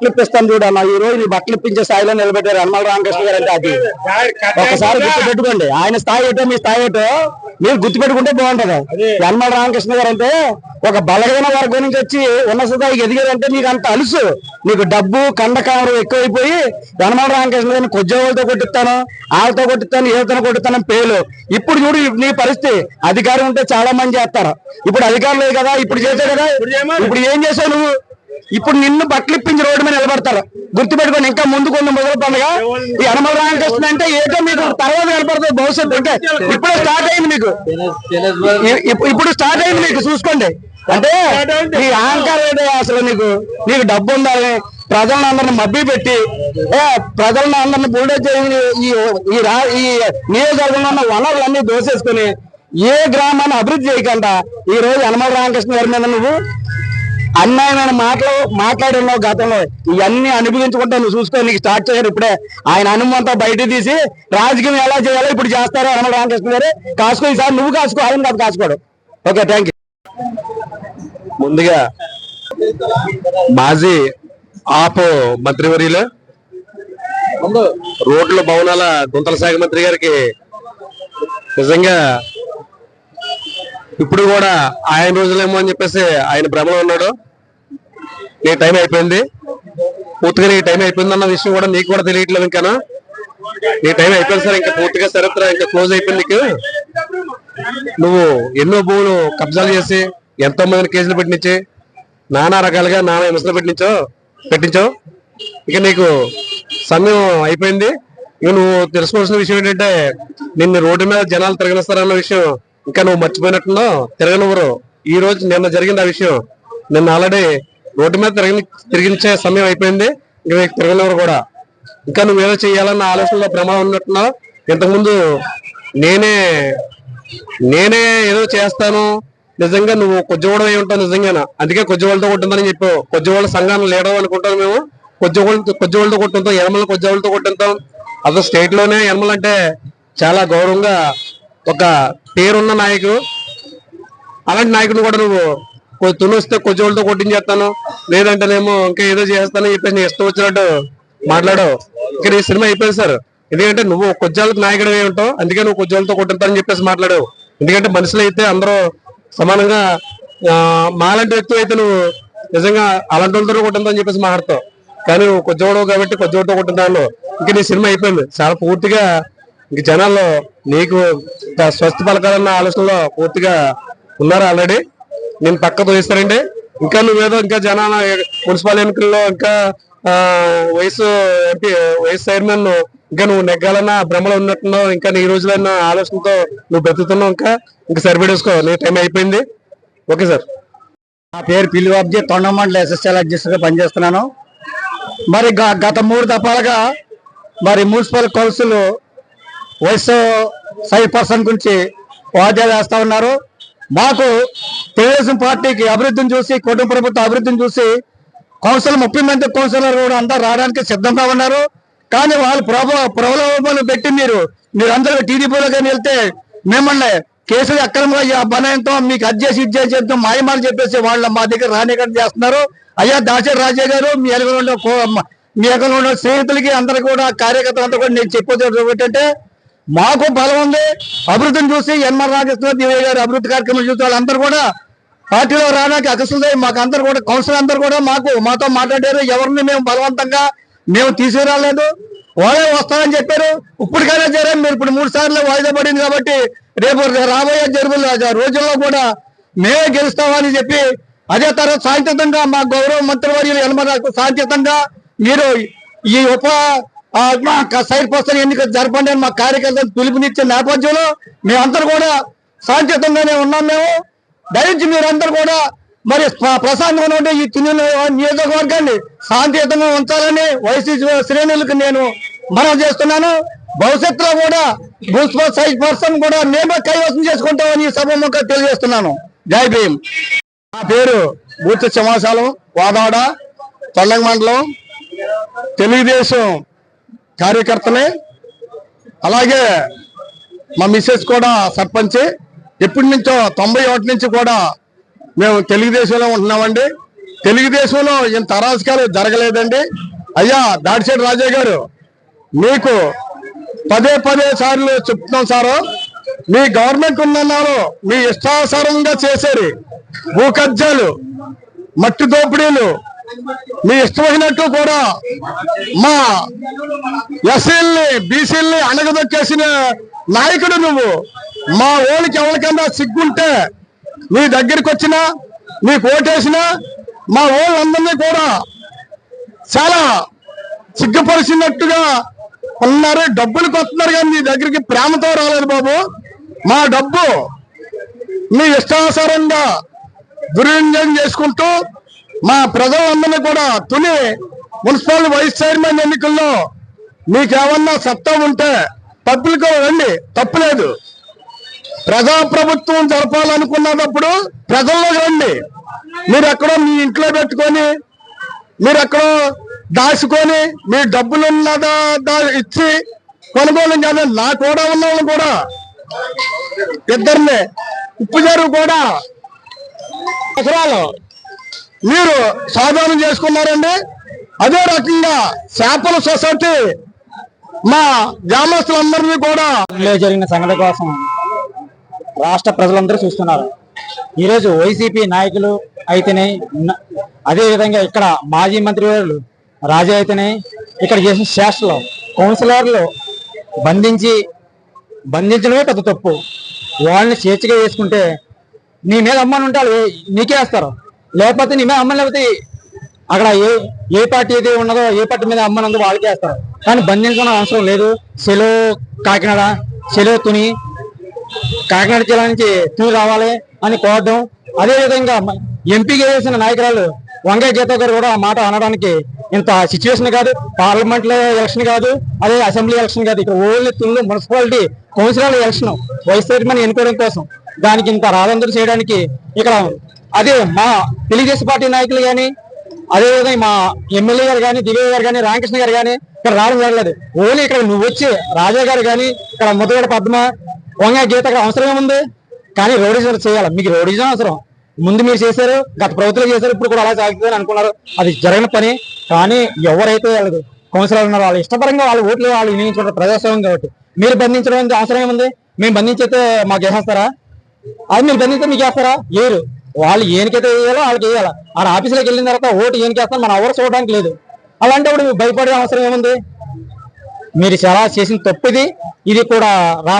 బట్టలు ఇప్పిస్తాను చూడు అన్న. ఈ రోజు నీ బట్టలు ఇప్పించే స్థాయిలో నిలబెట్టారు యనమల రామకృష్ణ గారు అంటే అది. ఒకసారి గుర్తుపెట్టుకోండి. ఆయన స్థాయి ఏంటో మీ స్థాయి ఏంటో మీరు గుర్తుపెట్టుకుంటే బాగుంటది. యనమల రామకృష్ణ గారు అంటే ఒక బలహీన వర్గం నుంచి వచ్చి ఉన్న స్థాయికి ఎదిగారంటే మీకు అంత అలుసు. మీకు డబ్బు కండకారం ఎక్కువైపోయి యనమల రామకృష్ణ గారిని కొద్దివాళ్ళతో కొట్టిస్తాను వాళ్ళతో కొట్టిస్తాను ఏతో కొట్టిస్తాను పేలు ఇప్పుడు చూడు నీ పరిస్థితి. అధికారం ఉంటే చాలా మంది చేస్తారు. ఇప్పుడు అధికారం లేదు కదా ఇప్పుడు చేసావు కదా. ఇప్పుడు ఏం చేసావు నువ్వు? ఇప్పుడు నిన్ను బట్టలు ఇప్పించి రోడ్డు మీద నిలబడతారు. గుర్తుపెట్టుకొని ఇంకా ముందుకు ఉన్న మొదలు పండుగ ఈ అనుమతి రామకృష్ణ అంటే ఏదో మీకు తర్వాత కనపడుతుంది భవిష్యత్తు. అంటే ఇప్పుడే స్టార్ట్ అయింది మీకు. ఇప్పుడు స్టార్ట్ అయింది మీకు చూసుకోండి. అంటే ఈ అహంకారం ఏంటో అసలు నీకు? నీకు డబ్బు ఉండాలి ప్రజలను అందరిని మబ్బి పెట్టి ఏ ప్రజలను అందరిని బుల్డేజ్ చేసి ఈ ఈ రా ఈ నియోజకవర్గంలో ఉన్న వనరులన్నీ దోసేసుకుని ఏ గ్రామాన్ని అభివృద్ధి చేయకుండా ఈ రోజు యనమల రామకృష్ణ గారి మీద నువ్వు అన్యాయమైన మాటలు మాట్లాడున్నావు గతంలో. ఇవన్నీ అనుభవించుకుంటా నువ్వు చూసుకొని నీకు స్టార్ట్ చేశారు ఇప్పుడే. ఆయన అనుమంతా బయట తీసి రాజకీయం ఎలా చేయాలో ఇప్పుడు చేస్తారో అనమాట రామకృష్ణ గారు. కాసుకో ఈసారి నువ్వు కాసుకో ఆయన కాదు కాసుకోడు. ఓకే థ్యాంక్ యూ ముందుగా మాజీ ఆప్ మంత్రివర్యులు రోడ్ల భవనాల గుంతల శాఖ మంత్రి గారికి నిజంగా ఇప్పుడు కూడా ఆయన రోజులేమో అని చెప్పేసి ఆయన భ్రమలో ఉన్నాడు. నీ టైం అయిపోయింది. పూర్తిగా నీ టైం అయిపోయింది అన్న విషయం కూడా నీకు కూడా తెలియట్లేదు ఇంకానా నీ టైం అయిపోయింది సార్ ఇంకా పూర్తిగా చరిత్ర ఇంకా క్లోజ్ అయిపోయింది నీకు. నువ్వు ఎన్నో భూములు కబ్జాలు చేసి ఎంతో మందిని కేసులు పెట్టించి నానా రకాలుగా నానా హింసలు పెట్టించో పెట్టించో. ఇక నీకు సమయం అయిపోయింది. ఇక నువ్వు తెలుసుకోవాల్సిన విషయం ఏంటంటే నిన్ను రోడ్డు మీద జనాలు తిరగనిస్తారన్న విషయం ఇంకా నువ్వు మర్చిపోయినట్టున్నావు? తిరగనివ్వరు ఈ రోజు నిన్న జరిగింది ఆ విషయం. నిన్న ఆల్రెడీ రోడ్డు మీద తిరగని తిరిగించే సమయం అయిపోయింది. ఇక నీకు తిరగనివ్వరు కూడా. ఇంకా నువ్వు ఏదో చేయాలన్న ఆలోచనలో ప్రమాదం ఉన్నట్టున్నావు. ఇంతకుముందు నేనే నేనే ఏదో చేస్తాను. నిజంగా నువ్వు కొద్దివాడు అయి ఉంటావు నిజంగానా? అందుకే కొద్దివాళ్ళతో కొట్టిందని చెప్పావు కొద్దివాళ్ళ సంఘాన్ని లీడర్ అనుకుంటాం మేము. కొద్దివాళ్ళతో కొద్దివాళ్ళతో కొట్టుంటాం ఎనమల కొద్దివాళ్ళతో కొట్టుంటాం. అసలు స్టేట్లోనే అంటే చాలా గౌరవంగా ఒక పేరున్న నాయకుడు అలాంటి నాయకుడు కూడా నువ్వు కొ- తునిస్తే కొద్దివాళ్ళతో కొట్టించేస్తాను లేదంటేనేమో ఇంకా ఏదో చేస్తాను చెప్పేసి నీ ఇష్టం వచ్చినట్టు మాట్లాడవు. ఇక్కడ ఈ సినిమా అయిపోయింది సార్. ఎందుకంటే నువ్వు కొద్దివాళ్ళకి నాయకుడు అయి ఉంటావు అందుకే నువ్వు కొద్దివాళ్ళతో కొట్టింతానని చెప్పేసి మాట్లాడావు. ఎందుకంటే మనుషులు అయితే అందరూ సమానంగా మాలాంటి వ్యక్తి అయితే నువ్వు నిజంగా అలాంటి వాళ్ళతో కొట్టిందని చెప్పేసి మాట్లాడతావు. కానీ నువ్వు కొద్దివాడు కాబట్టి కొద్దివాడితో దానిలో ఇంకా నీ సినిమా అయిపోయింది. చాలా పూర్తిగా ఇంక జనాల్లో నీకు స్వస్థ పలకాలన్న ఆలోచనలో పూర్తిగా ఉన్నారు ఆల్రెడీ? నేను పక్క తోయిస్తారండి ఇంకా నువ్వేదో ఇంకా జనాల మున్సిపల్ ఎన్నికల్లో ఇంకా వయసు ఎంపీ వయసు చైర్మన్ ఇంకా నువ్వు నెగ్గాలన్న భ్రమలో ఉన్నట్టున్నావు. ఇంకా నీ రోజులన్న ఆలోచనతో నువ్వు బ్రతుకుతున్నావు ఇంకా. ఇంకా సరిపెట్టేసుకో నీ టైం అయిపోయింది. Okay sir. నా పేరు పిల్లిబాబ్జీ తొండమండల ఎస్ఎస్ఎల్ అధ్యక్షుడిగా పనిచేస్తున్నాను. మరి గ- గత మూడు దఫాలుగా మరి మున్సిపల్ కౌన్సిల్ వయసు ఫైవ్ పర్సెంట్ గురించి వాద్యాలు వేస్తా ఉన్నారు. మాకు తెలుగుదేశం పార్టీకి అభివృద్ధిని చూసి కుటుంబ ప్రభుత్వ అభివృద్ధిని చూసి కౌన్సిల్ ముప్పై మంది కౌన్సిలర్ కూడా అందరూ రావడానికి సిద్ధంగా ఉన్నారు. కానీ వాళ్ళు ప్రభ ప్రలోభాలు పెట్టి మీరు మీరు అందరూ టీడీపీలోకి వెళ్తే మిమ్మల్ని కేసులు అక్రమంగా ఈ మీకు అది చేసి ఇది చేసి చెప్తాం మాయమాలు చెప్పేసి వాళ్ళు మా దగ్గర రానికం చేస్తున్నారు. అయ్యా దాసరి రాజే గారు మీ ఎలుగులో మీ ఎలుగులో స్నేహితులకి అందరు కూడా కార్యకర్తలు కూడా నేను చెప్పేది ఏంటంటే మాకు బలం ఉంది. అభివృద్ధిని చూసి ఎన్ఆర్ నాగేశ్వర దివ్య గారి అభివృద్ధి కార్యక్రమం చూసి వాళ్ళందరూ కూడా పార్టీలో రావడానికి అకస్మాత్ మాకు అందరు కూడా కౌన్సిల్ అందరు కూడా మాకు మాతో మాట్లాడారు. ఎవరిని మేము బలవంతంగా మేము తీసుకురాలేదు. వాళ్ళే వస్తామని చెప్పారు. ఇప్పటికైనా సరే మీరు ఇప్పుడు మూడు సార్లు వాయిదా పడింది కాబట్టి రేపు రాబోయే జరుగుల రోజుల్లో కూడా మేమే గెలుస్తామని చెప్పి అదే తర్వాత శాంతియుతంగా మా గౌరవ మంత్రివర్యులు యనమరాజు శాంతియుతంగా మీరు ఈ ఉప సైడ్ పర్సన్ ఎన్నిక జరపండి అని మా కార్యకర్తలు పిలుపునిచ్చే నేపథ్యంలో మేమందరూ కూడా శాంతియుతంగానే ఉన్నాం మేము. దయచి మీరందరూ కూడా మరి ప్రశాంతంగా ఉండే ఈ తిని నియోజకవర్గాన్ని శాంతియుతంగా ఉంచాలని వైసీపీ శ్రేణులకు నేను మనం చేస్తున్నాను. భవిష్యత్తులో కూడా మున్సిపల్ సైజ్ పర్సన్ కూడా మేమే కైవసం చేసుకుంటామని ఈ సభముఖంగా తెలియజేస్తున్నాను. జై భీమ్. నా పేరు బూర్తి సింహాసాలం వాదాడ తొల్లంగ మండలం తెలుగుదేశం కార్యకర్తలే అలాగే మా మిస్సెస్ కూడా సర్పంచ్. ఎప్పటి నుంచో తొంభై ఒకటి నుంచి కూడా మేము తెలుగుదేశంలో ఉంటున్నామండి. తెలుగుదేశంలో ఇంత అరాజకాలు జరగలేదండి. అయ్యా దాడిశెట్టి రాజా గారు మీకు పదే పదే సార్లు చెప్తున్నాం సారు. మీ గవర్నమెంట్ ఉందన్నారు మీ ఇష్టానుసారంగా చేసేది భూ కబ్జాలు మట్టి దోపిడీలు మీ ఇష్టమైనట్టు కూడా మా ఎస్సీల్ని బీసీల్ని అణగదొక్కేసిన నాయకుడు నువ్వు. మా ఓళ్ళకి ఎవరికన్నా సిగ్గుంటే నీ దగ్గరికి వచ్చినా నీకు ఓటేసినా మా ఓళ్ళందరినీ కూడా చాలా సిగ్గుపరిచినట్టుగా ఉన్నారు. డబ్బులకు వస్తున్నారు కానీ నీ దగ్గరికి ప్రేమతో రాలేదు బాబు. మా డబ్బు మీ ఇష్టానుసారంగా దుర్వినియోగం చేసుకుంటూ మా ప్రజలందరినీ కూడా తుని మున్సిపల్ వైస్ చైర్మన్ ఎన్నికల్లో మీకేమన్నా సత్తా ఉంటే పబ్లిక్ రండి తప్పులేదు. ప్రజాప్రభుత్వం జరపాలనుకున్నప్పుడు ప్రజల్లోకి రండి. మీరు ఎక్కడో మీ ఇంట్లో పెట్టుకొని మీరు ఎక్కడో దాచుకొని మీ డబ్బులు ఉన్నదా దా- ఇచ్చి కొనుగోలు కాదు నా కూడా ఉన్న కూడా ఇద్దరిని ఉప్పుజారు కూడా. ఎకరాలు మీరు సాధనం చేసుకున్నారండి. అదే రకంగా చేపల సొసైటీ మా గ్రామస్తులందరినీ కూడా జరిగిన సంఘటన కోసం రాష్ట్ర ప్రజలందరూ చూస్తున్నారు. ఈరోజు వైసీపీ నాయకులు అయితేనే ఉన్న- ఇక్కడ మాజీ మంత్రి వారు రాజా అయితేనే ఇక్కడ చేసిన శాస్త్రలో కౌన్సిలర్లు బంధించి బంధించడమే పెద్ద తప్పు. వాళ్ళని స్వేచ్ఛగా వేసుకుంటే నీ మీద అమ్మని ఉంటారు నీకే వేస్తారు. లేకపోతే నీ మీద అమ్మని లేకపోతే అక్కడ ఏ ఏ పార్టీ అయితే ఉన్నదో ఏ పార్టీ మీద అమ్మనందు వాళ్ళకి వేస్తారు. కానీ బంధించడం అవసరం లేదు. సెలవు కాకినాడ సెలవు తుని కాకినాడ జిల్లా నుంచి తుని రావాలి అని కోరడం. అదే విధంగా ఎంపీగా వేసిన నాయకురాలు వంగయ్య గీత గారు కూడా ఆ మాట అనడానికి ఇంత సిచ్యువేషన్ కాదు. పార్లమెంట్ ఎలక్షన్ కాదు. అదే అసెంబ్లీ ఎలక్షన్ కాదు. ఇక్కడ only తుళ్ళు municipality councillor election vice chairman ఎన్నుకోవడం కోసం. దానికి ఇంత రాదందరూ చేయడానికి ఇక్కడ అదే మా తెలుగుదేశం పార్టీ నాయకులు కానీ అదేవిధంగా మా ఎమ్మెల్యే గారు కానీ దివ్య గారు కానీ రామకృష్ణ గారు కానీ ఇక్కడ రావడం జరగలేదు. ఓన్లీ ఇక్కడ నువ్వు వచ్చి రాజా గారు కానీ ఇక్కడ ముద్దగడ పద్మ వంగ గీత ఇక్కడ అవసరం ఏముంది కానీ రోడిజం చేయాలి. మీకు రోడిజం అవసరం. ముందు మీరు చేశారు గత ప్రభుత్వం చేశారు ఇప్పుడు కూడా అలా సాగుతుందని అనుకున్నారు. అది జరగని పని. కానీ ఎవరైతే వాళ్ళకి కౌన్సిలర్ ఉన్నారో వాళ్ళు ఇష్టపరంగా వాళ్ళ ఓట్లు వాళ్ళు వినియోగించుకుంటారు ప్రజాస్వామ్యం కాబట్టి. మీరు బంధించడం అనేది అవసరం ఏముంది మేము బంధించైతే మాకు వేసేస్తారా అది మీరు బంధిస్తే మీకు వేస్తారా ఏరు వాళ్ళు ఏనికైతే వేయాలో వాళ్ళకి వేయాలి ఆ ఆఫీసులకు వెళ్ళిన తర్వాత ఓటు ఏనికేస్తాను మనం ఎవరు చూడడానికి లేదు. అలాంటప్పుడు భయపడే అవసరం ఏముంది? మీరు చాలా చేసిన తప్పు ఇది ఇది కూడా రాష్ట్ర